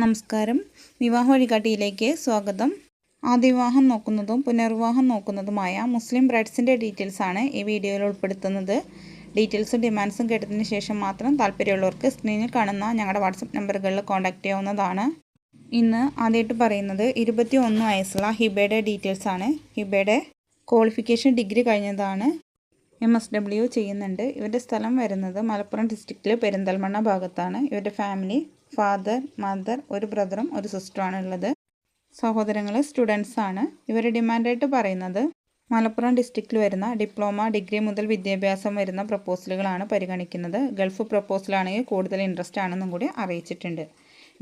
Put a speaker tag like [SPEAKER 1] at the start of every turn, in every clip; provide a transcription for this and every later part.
[SPEAKER 1] നമസ്കാരം. വിവാഹ വഴികാട്ടിയിലേക്ക് സ്വാഗതം. ആദ്യ വിവാഹം നോക്കുന്നതും പുനർവിവാഹം നോക്കുന്നതുമായ മുസ്ലിം ബ്രൈഡ്സിന്റെ ഡീറ്റെയിൽസാണ് ഈ വീഡിയോയിൽ ഉൾപ്പെടുത്തുന്നത്. ഡീറ്റെയിൽസും ഡിമാൻഡ്സും കേട്ടതിന് ശേഷം മാത്രം താല്പര്യമുള്ളവർക്ക് സ്ക്രീനിൽ കാണുന്ന ഞങ്ങളുടെ വാട്സപ്പ് നമ്പറുകളിൽ കോൺടാക്റ്റ് ചെയ്യാവുന്നതാണ്. ഇന്ന് ആദ്യമായിട്ട് പറയുന്നത് ഇരുപത്തി ഒന്ന് വയസ്സുള്ള ഹിബയുടെ ഡീറ്റെയിൽസാണ് ഹിബയുടെ ക്വാളിഫിക്കേഷൻ ഡിഗ്രി കഴിഞ്ഞതാണ്. എം എസ് ഡബ്ല്യു ചെയ്യുന്നുണ്ട്. ഇവരുടെ സ്ഥലം വരുന്നത് മലപ്പുറം ഡിസ്ട്രിക്റ്റിലെ പെരിന്തൽമണ്ണ ഭാഗത്താണ്. ഇവരുടെ ഫാമിലി ഫാദർ മദർ ഒരു ബ്രദറും ഒരു സിസ്റ്ററുമാണ് ഉള്ളത്. സഹോദരങ്ങൾ സ്റ്റുഡൻസ് ആണ്. ഇവരുടെ ഡിമാൻഡായിട്ട് പറയുന്നത് മലപ്പുറം ഡിസ്ട്രിക്റ്റിൽ വരുന്ന ഡിപ്ലോമ ഡിഗ്രി മുതൽ വിദ്യാഭ്യാസം വരുന്ന പ്രപ്പോസലുകളാണ് പരിഗണിക്കുന്നത്. ഗൾഫ് പ്രപ്പോസലാണെങ്കിൽ കൂടുതൽ ഇൻട്രസ്റ്റ് ആണെന്നും കൂടി അറിയിച്ചിട്ടുണ്ട്.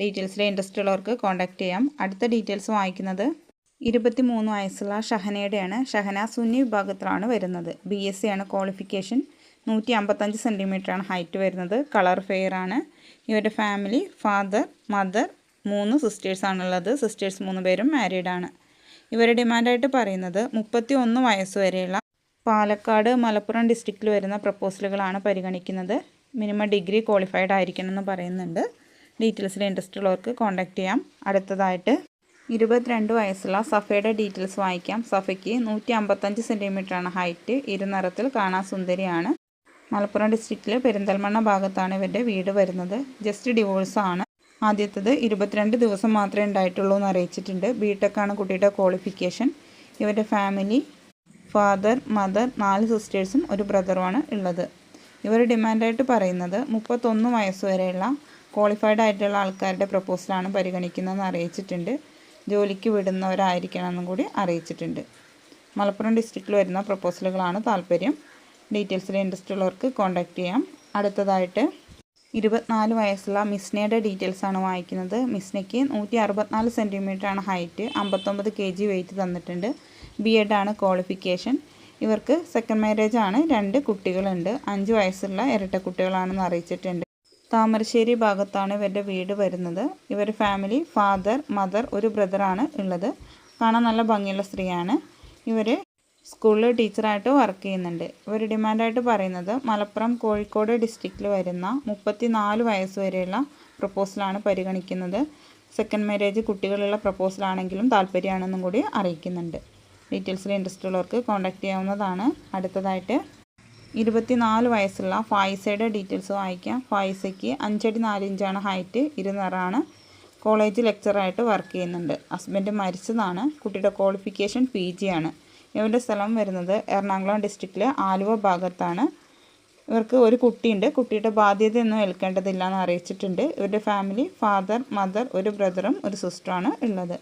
[SPEAKER 1] ഡീറ്റെയിൽസിൽ ഇൻട്രസ്റ്റ് ഉള്ളവർക്ക് കോൺടാക്റ്റ് ചെയ്യാം. അടുത്ത ഡീറ്റെയിൽസ് വായിക്കുന്നത് ഇരുപത്തി മൂന്ന് വയസ്സുള്ള ഷഹനയുടെയാണ്. ഷഹന സുന്നി വിഭാഗത്തിലാണ് വരുന്നത്. ബി എസ് സി ആണ് ക്വാളിഫിക്കേഷൻ നൂറ്റി അമ്പത്തഞ്ച് സെന്റിമീറ്ററാണ് ഹൈറ്റ് വരുന്നത്. കളർ ഫെയർ ആണ്. ഇവരുടെ ഫാമിലി ഫാദർ മദർ മൂന്ന് സിസ്റ്റേഴ്സാണുള്ളത് സിസ്റ്റേഴ്സ് മൂന്ന് പേരും മാരീഡ് ആണ്. ഇവരുടെ ഡിമാൻഡായിട്ട് പറയുന്നത് മുപ്പത്തി ഒന്ന് വയസ്സ് വരെയുള്ള പാലക്കാട് മലപ്പുറം ഡിസ്ട്രിക്റ്റിൽ വരുന്ന പ്രപ്പോസലുകളാണ് പരിഗണിക്കുന്നത്. മിനിമം ഡിഗ്രി ക്വാളിഫൈഡ് ആയിരിക്കണം എന്ന് പറയുന്നുണ്ട്. ഡീറ്റെയിൽസിൽ ഇൻട്രസ്റ്റ് ഉള്ളവർക്ക് കോൺടാക്റ്റ് ചെയ്യാം. അടുത്തതായിട്ട് ഇരുപത്തിരണ്ട് വയസ്സുള്ള സഫയുടെ ഡീറ്റെയിൽസ് വായിക്കാം. സഫയ്ക്ക് നൂറ്റി അമ്പത്തഞ്ച് സെന്റിമീറ്ററാണ് ഹൈറ്റ്. ഇരുനിറത്തിൽ കാണാൻ സുന്ദരിയാണ്. മലപ്പുറം ഡിസ്ട്രിക്റ്റിലെ പെരിന്തൽമണ്ണ ഭാഗത്താണ് ഇവരുടെ വീട് വരുന്നത്. ജസ്റ്റ് ഡിവോഴ്സാണ് ആണ്. ആദ്യത്തത് ഇരുപത്തിരണ്ട് ദിവസം മാത്രമേ ഉണ്ടായിട്ടുള്ളൂ എന്ന് അറിയിച്ചിട്ടുണ്ട്. ബി ടെക്കാണ് കുട്ടിയുടെ ക്വാളിഫിക്കേഷൻ ഇവരുടെ ഫാമിലി ഫാദർ മദർ നാല് സിസ്റ്റേഴ്സും ഒരു ബ്രദറുമാണ് ഉള്ളത്. ഇവർ ഡിമാൻഡായിട്ട് പറയുന്നത് മുപ്പത്തൊന്ന് വയസ്സ് വരെയുള്ള ക്വാളിഫൈഡ് ആയിട്ടുള്ള ആൾക്കാരുടെ പ്രപ്പോസലാണ് പരിഗണിക്കുന്നതെന്ന് അറിയിച്ചിട്ടുണ്ട്. ജോലിക്ക് വിടുന്നവരായിരിക്കണം എന്നും കൂടി അറിയിച്ചിട്ടുണ്ട്. മലപ്പുറം ഡിസ്ട്രിക്റ്റിൽ വരുന്ന പ്രപ്പോസലുകളാണ് താല്പര്യം. ഡീറ്റെയിൽസിൽ ഇൻട്രസ്റ്റ് ഉള്ളവർക്ക് കോൺടാക്റ്റ് ചെയ്യാം. അടുത്തതായിട്ട് ഇരുപത്തിനാല് വയസ്സുള്ള മിസ്നയുടെ ആണ് വായിക്കുന്നത്. മിസ്നയ്ക്ക് നൂറ്റി അറുപത്തിനാല് സെന്റിമീറ്ററാണ് ഹൈറ്റ് അമ്പത്തൊമ്പത് കെ ജി വെയിറ്റ് തന്നിട്ടുണ്ട്. ബി എഡ് ആണ് ക്വാളിഫിക്കേഷൻ ഇവർക്ക് സെക്കൻഡ് മാരേജ് ആണ്. രണ്ട് കുട്ടികളുണ്ട്. അഞ്ച് വയസ്സുള്ള ഇരട്ട കുട്ടികളാണെന്ന് അറിയിച്ചിട്ടുണ്ട്. താമരശ്ശേരി ഭാഗത്താണ് ഇവരുടെ വീട് വരുന്നത്. ഇവർ ഫാമിലി ഫാദർ മദർ ഒരു ബ്രദറാണ് ഉള്ളത്. കാണാൻ നല്ല ഭംഗിയുള്ള സ്ത്രീയാണ്. ഇവർ സ്കൂളിൽ ടീച്ചറായിട്ട് വർക്ക് ചെയ്യുന്നുണ്ട്. ഇവർ ഡിമാൻഡായിട്ട് പറയുന്നത് മലപ്പുറം കോഴിക്കോട് ഡിസ്ട്രിക്റ്റിൽ വരുന്ന മുപ്പത്തി നാല് വയസ്സ് വരെയുള്ള പ്രപ്പോസലാണ് പരിഗണിക്കുന്നത്. സെക്കൻഡ് മാരേജ് കുട്ടികളുള്ള പ്രപ്പോസലാണെങ്കിലും താല്പര്യമാണെന്നും കൂടി അറിയിക്കുന്നുണ്ട്. ഡീറ്റെയിൽസിൽ ഇൻട്രസ്റ്റ് ഉള്ളവർക്ക് കോൺടാക്റ്റ് ചെയ്യാവുന്നതാണ്. അടുത്തതായിട്ട് ഇരുപത്തിനാല് വയസ്സുള്ള ഫായിസയുടെ ഡീറ്റെയിൽസ് വായിക്കാം. ഫായിസയ്ക്ക് അഞ്ചടി നാല് ഇഞ്ചാണ് ഹൈറ്റ് ഇരുന്നറാണ് കോളേജ് ലെക്ചറായിട്ട് വർക്ക് ചെയ്യുന്നുണ്ട്. ഹസ്ബൻഡ് മരിച്ചതാണ്. കുട്ടിയുടെ ക്വാളിഫിക്കേഷൻ പി ആണ്. ഇവരുടെ സ്ഥലം വരുന്നത് എറണാകുളം ഡിസ്ട്രിക്റ്റിലെ ആലുവ ഭാഗത്താണ്. ഇവർക്ക് ഒരു കുട്ടിയുണ്ട്. കുട്ടിയുടെ ബാധ്യതയൊന്നും ഏൽക്കേണ്ടതില്ല എന്ന് അറിയിച്ചിട്ടുണ്ട്. ഇവരുടെ ഫാമിലി ഫാദർ മദർ ഒരു ബ്രദറും ഒരു സിസ്റ്ററാണ് ഉള്ളത്.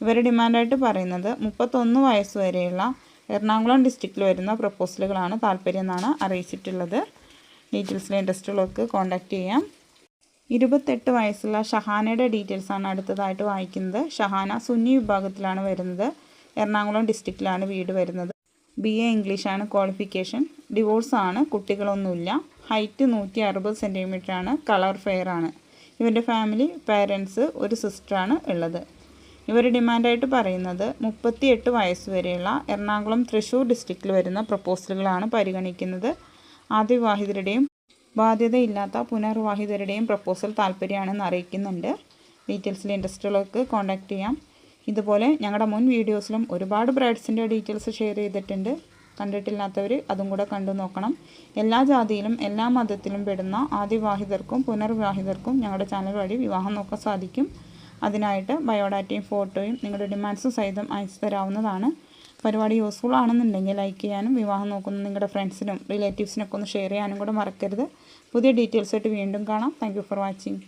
[SPEAKER 1] ഇവരുടെ ഡിമാൻഡായിട്ട് പറയുന്നത് മുപ്പത്തൊന്ന് വയസ്സ് വരെയുള്ള എറണാകുളം ഡിസ്ട്രിക്റ്റിൽ വരുന്ന പ്രപ്പോസലുകളാണ് താല്പര്യം എന്നാണ് അറിയിച്ചിട്ടുള്ളത്. ഡീറ്റെയിൽസിൽ ഇൻട്രസ്റ്റ് ഉള്ളവർക്ക് കോൺടാക്റ്റ് ചെയ്യാം. ഇരുപത്തെട്ട് വയസ്സുള്ള ഷഹാനയുടെ ഡീറ്റെയിൽസാണ് അടുത്തതായിട്ട് വായിക്കുന്നത്. ഷഹാന സുന്നി വിഭാഗത്തിലാണ് വരുന്നത്. എറണാകുളം ഡിസ്ട്രിക്റ്റിലാണ് വീട് വരുന്നത്. ബി എ ഇംഗ്ലീഷാണ് ക്വാളിഫിക്കേഷൻ ഡിവോഴ്സാണ് കുട്ടികളൊന്നുമില്ല. ഹൈറ്റ് നൂറ്റി അറുപത് സെന്റിമീറ്ററാണ് കളർ ഫെയർ ആണ്. ഇവരുടെ ഫാമിലി പേരൻസ് ഒരു സിസ്റ്ററാണ് ഉള്ളത്. ഇവർ ഡിമാൻഡായിട്ട് പറയുന്നത് മുപ്പത്തിയെട്ട് വയസ്സ് വരെയുള്ള എറണാകുളം തൃശ്ശൂർ ഡിസ്ട്രിക്റ്റിൽ വരുന്ന പ്രപ്പോസലുകളാണ് പരിഗണിക്കുന്നത്. ആദ്യവിവാഹിതരുടെയും ബാധ്യതയില്ലാത്ത പുനർവിവാഹിതരുടെയും പ്രപ്പോസൽ താല്പര്യമാണെന്ന് അറിയിക്കുന്നുണ്ട്. ഡീറ്റെയിൽസിൽ ഇൻട്രസ്റ്റ് ഉള്ളവർക്ക് കോൺടാക്റ്റ് ചെയ്യാം. ഇതുപോലെ ഞങ്ങളുടെ മുൻ വീഡിയോസിലും ഒരുപാട് ബ്രൈഡ്സിന്റെ ഡീറ്റെയിൽസ് ഷെയർ ചെയ്തിട്ടുണ്ട്. കണ്ടിട്ടില്ലാത്തവർ അതും കൂടെ കണ്ടു നോക്കണം. എല്ലാ ജാതിയിലും എല്ലാ മതത്തിലും പെടുന്ന ആദിവാഹിതർക്കും പുനർവിവാഹിതർക്കും ഞങ്ങളുടെ ചാനൽ വഴി വിവാഹം നോക്കാൻ സാധിക്കും. അതിനായിട്ട് ബയോഡാറ്റയും ഫോട്ടോയും നിങ്ങളുടെ ഡിമാൻഡ്സും സഹിതം അയച്ചു തരാവുന്നതാണ്. പരിപാടി യൂസ്ഫുൾ ആണെന്നുണ്ടെങ്കിൽ ലൈക്ക് ചെയ്യാനും വിവാഹം നോക്കുന്ന നിങ്ങളുടെ ഫ്രണ്ട്സിനും റിലേറ്റീവ്സിനൊക്കെ ഒന്ന് ഷെയർ ചെയ്യാനും കൂടെ മറക്കരുത്. പുതിയ ഡീറ്റെയിൽസ് ആയിട്ട് വീണ്ടും കാണാം. Thank for watching